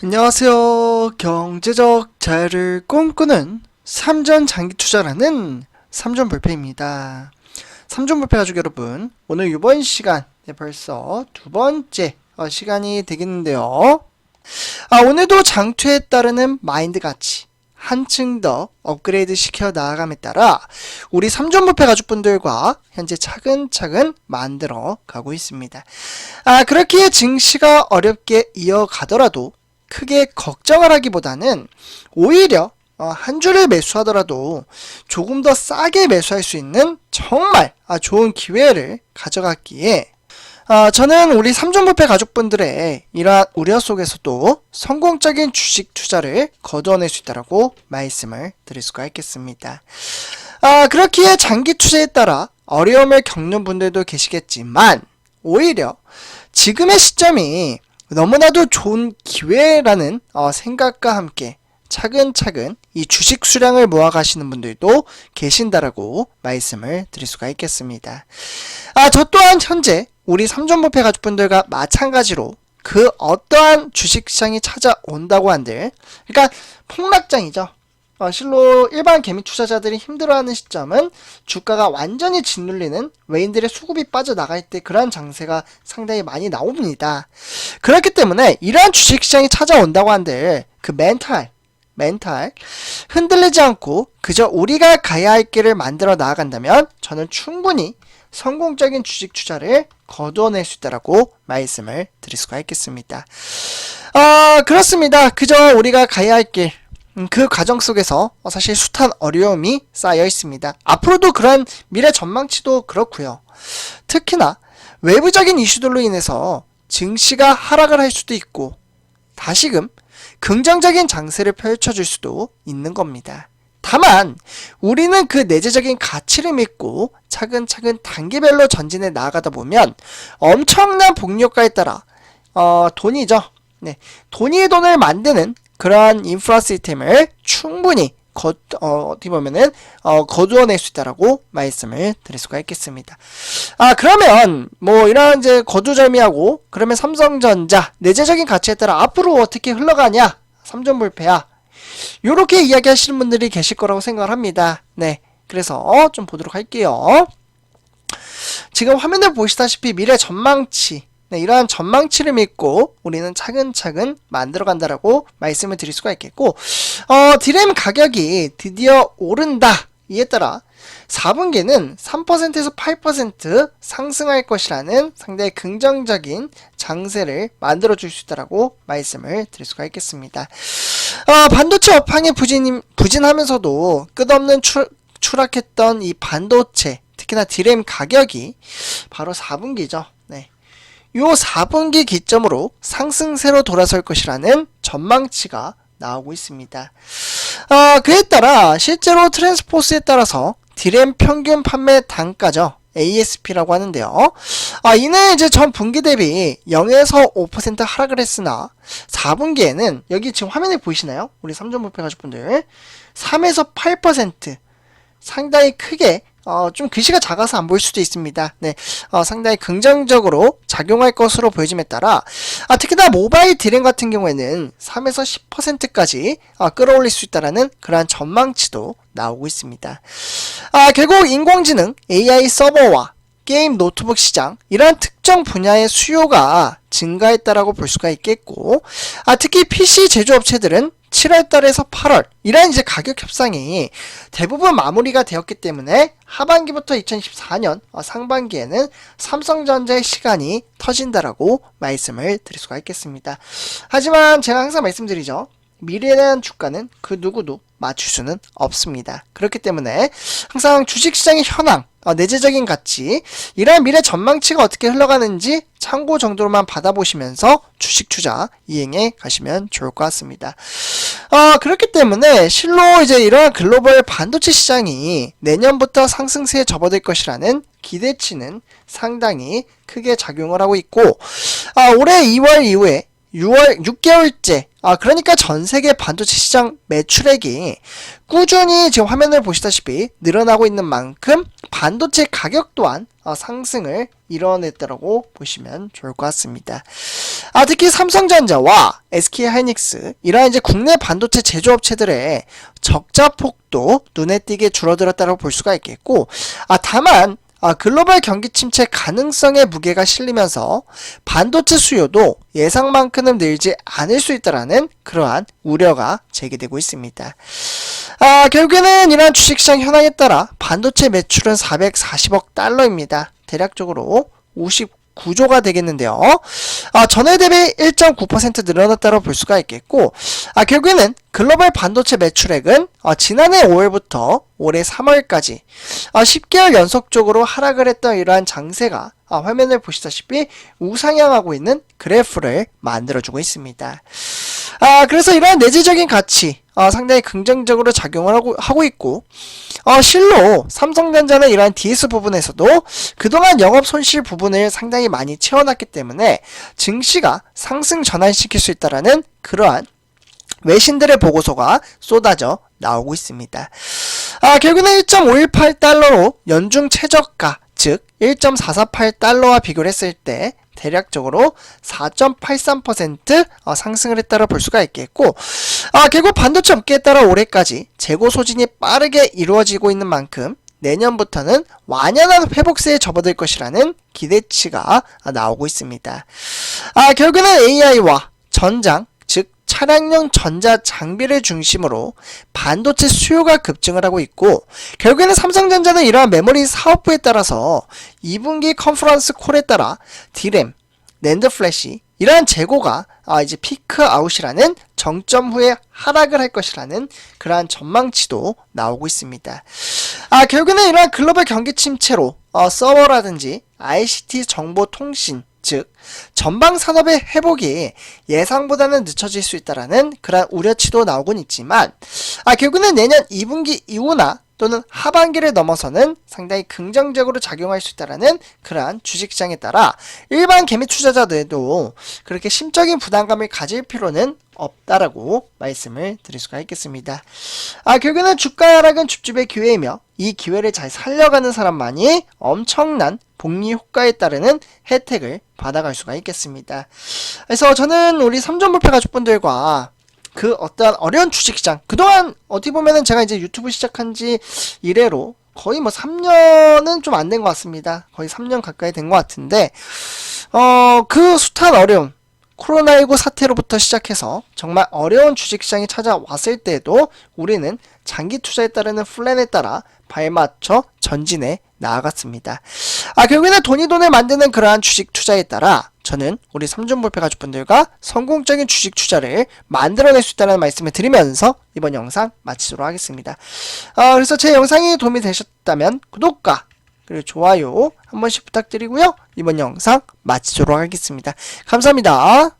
안녕하세요. 경제적 자유를 꿈꾸는 삼전 장기 투자라는 삼전 불패입니다. 삼전 불패 가족 여러분, 오늘 이번 시간 네, 벌써 두 번째 어, 시간이 되겠는데요. 아, 오늘도 장투에 따르는 마인드 가치 한층 더 업그레이드 시켜 나아감에 따라 우리 삼전 불패 가족분들과 현재 차근차근 만들어 가고 있습니다. 아, 그렇게 증시가 어렵게 이어가더라도 크게 걱정을 하기보다는 오히려 어, 한 주를 매수하더라도 조금 더 싸게 매수할 수 있는 정말 아, 좋은 기회를 가져갔기에 어, 저는 우리 삼종부패 가족분들의 이러한 우려 속에서도 성공적인 주식 투자를 거두어낼 수 있다고 말씀을 드릴 수가 있겠습니다. 아, 그렇기에 장기 투자에 따라 어려움을 겪는 분들도 계시겠지만 오히려 지금의 시점이 너무나도 좋은 기회라는 어, 생각과 함께 차근차근 이 주식 수량을 모아 가시는 분들도 계신다라고 말씀을 드릴 수가 있겠습니다. 아, 저 또한 현재 우리 삼존부패 가족분들과 마찬가지로 그 어떠한 주식시장이 찾아온다고 한들, 그러니까 폭락장이죠. 어, 실로 일반 개미 투자자들이 힘들어하는 시점은 주가가 완전히 짓눌리는 외인들의 수급이 빠져나갈 때 그러한 장세가 상당히 많이 나옵니다. 그렇기 때문에 이러한 주식시장이 찾아온다고 한들 그 멘탈, 멘탈 흔들리지 않고 그저 우리가 가야 할 길을 만들어 나아간다면 저는 충분히 성공적인 주식 투자를 거두어낼 수 있다라고 말씀을 드릴 수가 있겠습니다. 아, 그렇습니다. 그저 우리가 가야 할 길, 음, 그 과정 속에서 사실 숱한 어려움이 쌓여 있습니다. 앞으로도 그런 미래 전망치도 그렇고요. 특히나 외부적인 이슈들로 인해서 증시가 하락을 할 수도 있고 다시금 긍정적인 장세를 펼쳐줄 수도 있는 겁니다. 다만 우리는 그 내재적인 가치를 믿고 차근차근 단계별로 전진해 나아가다 보면 엄청난 복리효과에 따라 어, 돈이죠. 네, 돈이 돈을 만드는 그러한 인프라 시스템을 충분히 거, 어, 어떻게 보면은, 어, 거두어낼 수 있다라고 말씀을 드릴 수가 있겠습니다. 아, 그러면, 뭐, 이런 이제 거두절미하고, 그러면 삼성전자, 내재적인 가치에 따라 앞으로 어떻게 흘러가냐? 삼전불패야. 요렇게 이야기 하시는 분들이 계실 거라고 생각을 합니다. 네. 그래서 좀 보도록 할게요. 지금 화면을 보시다시피 미래 전망치, 네, 이러한 전망치를 믿고 우리는 차근차근 만들어 간다라고 말씀을 드릴 수가 있겠고, 어, 디램 가격이 드디어 오른다. 이에 따라 4분기는 3%에서 8% 상승할 것이라는 상당히 긍정적인 장세를 만들어 줄 수 있다라고 말씀을 드릴 수가 있겠습니다. 어, 반도체 업황이 부진, 부진하면서도 끝없는 추, 추락했던 이 반도체, 특히나 디램 가격이 바로 4분기죠. 네. 요 4분기 기점으로 상승세로 돌아설 것이라는 전망치가 나오고 있습니다. 어, 그에 따라 실제로 트랜스포스에 따라서 디램 평균 판매 단가죠. ASP라고 하는데요. 아, 이는 이제 전 분기 대비 0에서 5% 하락을 했으나 4분기에는 여기 지금 화면에 보이시나요? 우리 삼전부패 가족분들 3에서 8% 상당히 크게 어, 좀 글씨가 작아서 안 보일 수도 있습니다. 네, 어, 상당히 긍정적으로 작용할 것으로 보여짐에 따라 아, 특히나 모바일 디램 같은 경우에는 3에서 10%까지 어, 끌어올릴 수 있다라는 그러한 전망치도 나오고 있습니다. 아, 결국 인공지능 AI 서버와 게임 노트북 시장 이러한 특정 분야의 수요가 증가했다라고 볼 수가 있겠고 아, 특히 PC 제조업체들은 7월 달에서 8월 이런 이제 가격 협상이 대부분 마무리가 되었기 때문에 하반기부터 2024년 어, 상반기에는 삼성전자의 시간이 터진다라고 말씀을 드릴 수가 있겠습니다. 하지만 제가 항상 말씀드리죠. 미래에 대한 주가는 그 누구도 맞출 수는 없습니다. 그렇기 때문에 항상 주식시장의 현황, 어, 내재적인 가치, 이러한 미래 전망치가 어떻게 흘러가는지 참고 정도로만 받아보시면서 주식 투자 이행해 가시면 좋을 것 같습니다. 어, 그렇기 때문에 실로 이제 이러한 글로벌 반도체 시장이 내년부터 상승세에 접어들 것이라는 기대치는 상당히 크게 작용을 하고 있고, 어, 올해 2월 이후에 6월 6개월째 아 그러니까 전 세계 반도체 시장 매출액이 꾸준히 지금 화면을 보시다시피 늘어나고 있는 만큼 반도체 가격 또한 어, 상승을 이뤄냈다고 보시면 좋을 것 같습니다. 아 특히 삼성전자와 SK 하이닉스 이러한 이제 국내 반도체 제조업체들의 적자 폭도 눈에 띄게 줄어들었다고 볼 수가 있겠고 아 다만 아, 글로벌 경기 침체 가능성의 무게가 실리면서 반도체 수요도 예상만큼은 늘지 않을 수 있다라는 그러한 우려가 제기되고 있습니다. 아, 결국에는 이러한 주식시장 현황에 따라 반도체 매출은 440억 달러입니다. 대략적으로 59 조가 되겠는데요. 아, 전에 대비 1.9% 늘어났다고 볼 수가 있겠고, 아, 결국에는 글로벌 반도체 매출액은 어, 지난해 5월부터 올해 3월까지 어, 10개월 연속적으로 하락을 했던 이러한 장세가 아, 화면을 보시다시피 우상향하고 있는 그래프를 만들어주고 있습니다. 아, 그래서 이러한 내재적인 가치 어, 상당히 긍정적으로 작용을 하고, 하고 있고 어, 실로 삼성전자는 이러한 DS 부분에서도 그동안 영업 손실 부분을 상당히 많이 채워놨기 때문에 증시가 상승 전환시킬 수 있다라는 그러한 외신들의 보고서가 쏟아져 나오고 있습니다. 아, 결국은 1.518달러로 연중 최저가, 즉 1.448달러와 비교를 했을 때 대략적으로 4.83% 어, 상승을 했다고 볼 수가 있겠고, 아, 결국 반도체 업계에 따라 올해까지 재고 소진이 빠르게 이루어지고 있는 만큼 내년부터는 완연한 회복세에 접어들 것이라는 기대치가 나오고 있습니다. 아, 결국은 AI와 전장, 즉 차량용 전자 장비를 중심으로 반도체 수요가 급증을 하고 있고 결국에는 삼성전자는 이러한 메모리 사업부에 따라서 2분기 컨퍼런스 콜에 따라 디램, 낸드 플래시 이러한 재고가 아 이제 피크 아웃이라는 정점 후에 하락을 할 것이라는 그러한 전망치도 나오고 있습니다. 아 결국에는 이러한 글로벌 경기 침체로 어, 서버라든지 ICT 정보 통신 즉 전방 산업의 회복이 예상보다는 늦춰질 수 있다라는 그런 우려치도 나오곤 있지만 아 결국은 내년 2분기 이후나 또는 하반기를 넘어서는 상당히 긍정적으로 작용할 수 있다라는 그러한 주식시장에 따라 일반 개미 투자자들도 그렇게 심적인 부담감을 가질 필요는 없다라고 말씀을 드릴 수가 있겠습니다. 아 결국에는 주가 하락은 줍줍의 기회이며 이 기회를 잘 살려가는 사람만이 엄청난 복리 효과에 따르는 혜택을 받아갈 수가 있겠습니다. 그래서 저는 우리 삼전불패 가족분들과 그 어떠한 어려운 주식시장 그동안 어떻게 보면은 제가 이제 유튜브 시작한 지 이래로 거의 뭐 3년은 좀 안 된 것 같습니다. 거의 3년 가까이 된 것 같은데 어 그 숱한 어려움 코로나19 사태로부터 시작해서 정말 어려운 주식시장이 찾아왔을 때에도 우리는 장기 투자에 따르는 플랜에 따라 발맞춰 전진해 나아갔습니다. 아, 결국에는 돈이 돈을 만드는 그러한 주식 투자에 따라 저는 우리 삼중불패 가족분들과 성공적인 주식 투자를 만들어낼 수 있다는 말씀을 드리면서 이번 영상 마치도록 하겠습니다. 아, 그래서 제 영상이 도움이 되셨다면 구독과 그리고 좋아요 한 번씩 부탁드리고요. 이번 영상 마치도록 하겠습니다. 감사합니다.